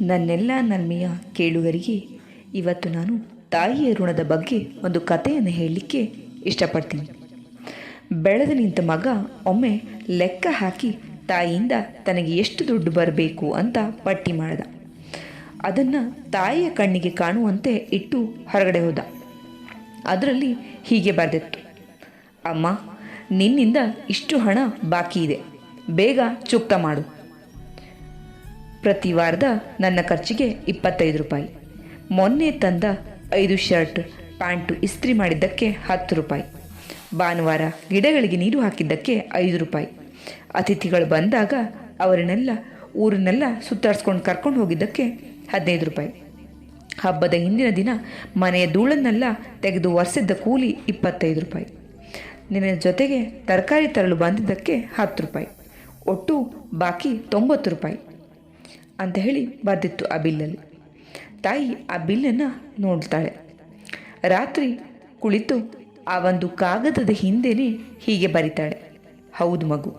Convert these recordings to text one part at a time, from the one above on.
ನನ್ನೆಲ್ಲ ನಲ್ಮೆಯ ಕೇಳುಗರಿಗೆ ಇವತ್ತು ನಾನು ತಾಯಿಯ ಋಣದ ಬಗ್ಗೆ ಒಂದು ಕಥೆಯನ್ನು ಹೇಳಲಿಕ್ಕೆ ಇಷ್ಟಪಡ್ತೀನಿ. ಬೆಳೆದು ನಿಂತ ಮಗ ಒಮ್ಮೆ ಲೆಕ್ಕ ಹಾಕಿ ತಾಯಿಯಿಂದ ತನಗೆ ಎಷ್ಟು ದುಡ್ಡು ಬರಬೇಕು ಅಂತ ಪಟ್ಟಿ ಮಾಡಿದ. ಅದನ್ನು ತಾಯಿಯ ಕಣ್ಣಿಗೆ ಕಾಣುವಂತೆ ಇಟ್ಟು ಹೊರಗಡೆ ಹೋದ. ಅದರಲ್ಲಿ ಹೀಗೆ ಬರೆದಿತ್ತು. ಅಮ್ಮ, ನಿನ್ನಿಂದ ಇಷ್ಟು ಹಣ ಬಾಕಿ ಇದೆ ಬೇಗ ಚುಕ್ತ ಮಾಡು. ಪ್ರತಿ ವಾರದ ನನ್ನ ಖರ್ಚಿಗೆ ಇಪ್ಪತ್ತೈದು ರೂಪಾಯಿ. ಮೊನ್ನೆ ತಂದ ಐದು ಶರ್ಟ್, ಪ್ಯಾಂಟು ಇಸ್ತ್ರಿ ಮಾಡಿದ್ದಕ್ಕೆ ಹತ್ತು ರೂಪಾಯಿ. ಭಾನುವಾರ ಗಿಡಗಳಿಗೆ ನೀರು ಹಾಕಿದ್ದಕ್ಕೆ ಐದು ರೂಪಾಯಿ. ಅತಿಥಿಗಳು ಬಂದಾಗ ಅವರನ್ನೆಲ್ಲ, ಊರನ್ನೆಲ್ಲ ಸುತ್ತಾಡ್ಸ್ಕೊಂಡು ಕರ್ಕೊಂಡು ಹೋಗಿದ್ದಕ್ಕೆ ಹದಿನೈದು ರೂಪಾಯಿ. ಹಬ್ಬದ ಹಿಂದಿನ ದಿನ ಮನೆಯ ಧೂಳನ್ನೆಲ್ಲ ತೆಗೆದು ಒರೆಸಿದ್ದ ಕೂಲಿ ಇಪ್ಪತ್ತೈದು ರೂಪಾಯಿ. ನಿನ್ನ ಜೊತೆಗೆ ತರಕಾರಿ ತರಲು ಬಂದಿದ್ದಕ್ಕೆ ಹತ್ತು ರೂಪಾಯಿ. ಒಟ್ಟು ಬಾಕಿ ತೊಂಬತ್ತು ರೂಪಾಯಿ. ಅಂತ ಹೇಳಿ ಬರೆದಿತ್ತು ಆ ಬಿಲ್ಲಲ್ಲಿ. ತಾಯಿ ಆ ಬಿಲ್ಲನ್ನು ನೋಡ್ತಾಳೆ. ರಾತ್ರಿ ಕುಳಿತು ಆ ಒಂದು ಕಾಗದದ ಹಿಂದೆನೇ ಹೀಗೆ ಬರಿತಾಳೆ. ಹೌದು ಮಗು,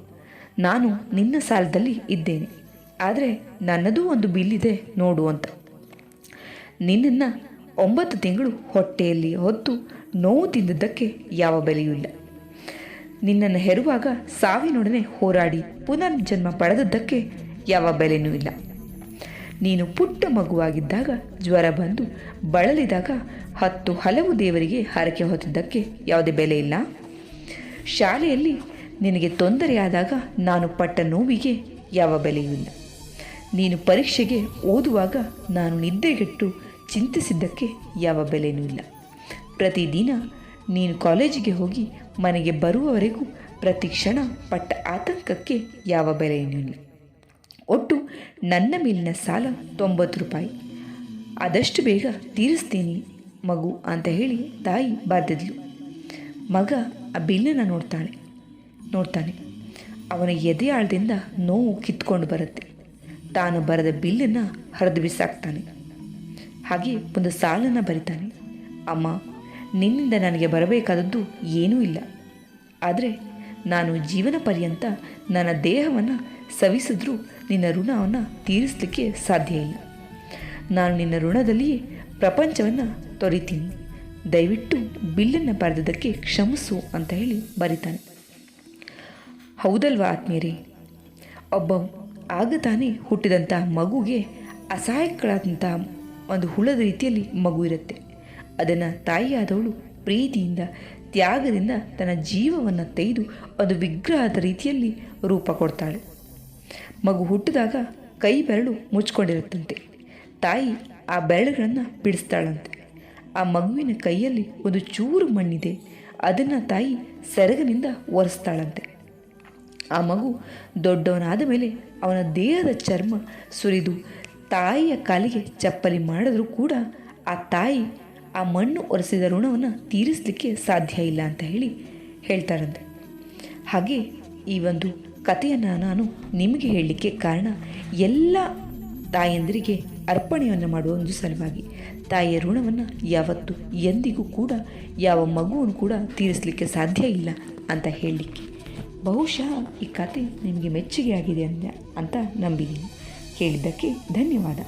ನಾನು ನಿನ್ನ ಸಾಲದಲ್ಲಿ ಇದ್ದೇನೆ. ಆದರೆ ನನ್ನದೂ ಒಂದು ಬಿಲ್ಲಿದೆ ನೋಡು ಅಂತ. ನಿನ್ನನ್ನು ಒಂಬತ್ತು ತಿಂಗಳು ಹೊಟ್ಟೆಯಲ್ಲಿ ಹೊತ್ತು ನೋವು ತಿಂದದ್ದಕ್ಕೆ ಯಾವ ಬೆಲೆಯೂ ಇಲ್ಲ. ನಿನ್ನನ್ನು ಹೆರುವಾಗ ಸಾವಿನೊಡನೆ ಹೋರಾಡಿ ಪುನರ್ಜನ್ಮ ಪಡೆದದ್ದಕ್ಕೆ ಯಾವ ಬೆಲೆಯೂ ಇಲ್ಲ. ನೀನು ಪುಟ್ಟ ಮಗುವಾಗಿದ್ದಾಗ ಜ್ವರ ಬಂದು ಬಳಲಿದಾಗ ಹತ್ತು ಹಲವು ದೇವರಿಗೆ ಹರಕೆ ಹೊತ್ತಿದ್ದಕ್ಕೆ ಯಾವುದೇ ಬೆಲೆ ಇಲ್ಲ. ಶಾಲೆಯಲ್ಲಿ ನಿನಗೆ ತೊಂದರೆಯಾದಾಗ ನಾನು ಪಟ್ಟ ನೋವಿಗೆ ಯಾವ ಬೆಲೆಯೂ ಇಲ್ಲ. ನೀನು ಪರೀಕ್ಷೆಗೆ ಓದುವಾಗ ನಾನು ನಿದ್ದೆಗೆಟ್ಟು ಚಿಂತಿಸಿದ್ದಕ್ಕೆ ಯಾವ ಬೆಲೆಯೂ ಇಲ್ಲ. ಪ್ರತಿದಿನ ನೀನು ಕಾಲೇಜಿಗೆ ಹೋಗಿ ಮನೆಗೆ ಬರುವವರೆಗೂ ಪ್ರತಿ ಕ್ಷಣ ಪಟ್ಟ ಆತಂಕಕ್ಕೆ ಯಾವ ಬೆಲೆಯೂ ಇಲ್ಲ. ಒಟ್ಟು ನನ್ನ ಮೇಲಿನ ಸಾಲ ತೊಂಬತ್ತು ರೂಪಾಯಿ. ಆದಷ್ಟು ಬೇಗ ತೀರಿಸ್ತೀನಿ ಮಗು ಅಂತ ಹೇಳಿ ತಾಯಿ ಬಾದಿದ್ಲು ಮಗ ಆ ಬಿಲ್ಲನ್ನು ನೋಡ್ತಾಳೆ. ನೋಡ್ತಾನೆ. ಅವನ ಎದೆ ಆಳದಿಂದ ನೋವು ಕಿತ್ಕೊಂಡು ಬರುತ್ತೆ. ತಾನು ಬರೆದ ಬಿಲ್ಲನ್ನು ಹರಿದು ಬಿಸಾಕ್ತಾನೆ. ಹಾಗೆ ಒಂದು ಸಾಲನ್ನು ಬರಿತಾನೆ. ಅಮ್ಮ, ನಿನ್ನಿಂದ ನನಗೆ ಬರಬೇಕಾದದ್ದು ಏನೂ ಇಲ್ಲ. ಆದರೆ ನಾನು ಜೀವನ ಪರ್ಯಂತ ನನ್ನ ದೇಹವನ್ನು ಸವಿಸಿದ್ರೂ ನಿನ್ನ ಋಣವನ್ನು ತೀರಿಸಲಿಕ್ಕೆ ಸಾಧ್ಯ ಇಲ್ಲ. ನಾನು ನಿನ್ನ ಋಣದಲ್ಲಿಯೇ ಪ್ರಪಂಚವನ್ನು ತೊರಿತೀನಿ. ದಯವಿಟ್ಟು ಬಿಲ್ಲನ್ನು ಬರೆದದಕ್ಕೆ ಕ್ಷಮಿಸು ಅಂತ ಹೇಳಿ ಬರೀತಾನೆ. ಹೌದಲ್ವಾ ಆತ್ಮೀಯರೇ? ಒಬ್ಬ ಆಗ ತಾನೇ ಹುಟ್ಟಿದಂಥ ಮಗುಗೆ ಅಸಹಾಯಕಳಾದಂಥ ಒಂದು ಹುಳದ ರೀತಿಯಲ್ಲಿ ಮಗು ಇರುತ್ತೆ. ಅದನ್ನು ತಾಯಿಯಾದವಳು ಪ್ರೀತಿಯಿಂದ, ತ್ಯಾಗದಿಂದ ತನ್ನ ಜೀವವನ್ನು ತೆಗೆದು ಅದು ವಿಗ್ರಹದ ರೀತಿಯಲ್ಲಿ ರೂಪ ಕೊಡ್ತಾಳೆ. ಮಗು ಹುಟ್ಟಿದಾಗ ಕೈ ಬೆರಳು ಮುಚ್ಕೊಂಡಿರುತ್ತಂತೆ. ತಾಯಿ ಆ ಬೆರಳುಗಳನ್ನು ಬಿಡಿಸ್ತಾಳಂತೆ. ಆ ಮಗುವಿನ ಕೈಯಲ್ಲಿ ಒಂದು ಚೂರು ಮಣ್ಣಿದೆ. ಅದನ್ನು ತಾಯಿ ಸೆರಗಿನಿಂದ ಒರೆಸ್ತಾಳಂತೆ. ಆ ಮಗು ದೊಡ್ಡವನಾದ ಮೇಲೆ ಅವನ ದೇಹದ ಚರ್ಮ ಸುರಿದು ತಾಯಿಯ ಕಾಲಿಗೆ ಚಪ್ಪಲಿ ಮಾಡಿದರೂ ಕೂಡ ಆ ತಾಯಿ ಆ ಮಣ್ಣು ಒರೆಸಿದ ಋಣವನ್ನು ತೀರಿಸಲಿಕ್ಕೆ ಸಾಧ್ಯ ಇಲ್ಲ ಅಂತ ಹೇಳಿ ಹೇಳ್ತಾರಂತೆ ಹಾಗೆ ಈ ಒಂದು ಕಥೆಯನ್ನು ನಾನು ನಿಮಗೆ ಹೇಳಲಿಕ್ಕೆ ಕಾರಣ ಎಲ್ಲ ತಾಯಂದಿರಿಗೆ ಅರ್ಪಣೆಯನ್ನು ಮಾಡುವ ಒಂದು ಸಲುವಾಗಿ. ತಾಯಿಯ ಋಣವನ್ನು ಯಾವತ್ತು ಎಂದಿಗೂ ಕೂಡ, ಯಾವ ಮಗುವನ್ನು ಕೂಡ ತೀರಿಸಲಿಕ್ಕೆ ಸಾಧ್ಯ ಇಲ್ಲ ಅಂತ ಹೇಳಲಿಕ್ಕೆ. ಬಹುಶಃ ಈ ಕತೆ ನಿಮಗೆ ಮೆಚ್ಚುಗೆ ಆಗಿದೆ ಅಂತ ಅಂತ ನಂಬಿದ್ದೀನಿ. ಕೇಳಿದ್ದಕ್ಕೆ ಧನ್ಯವಾದ.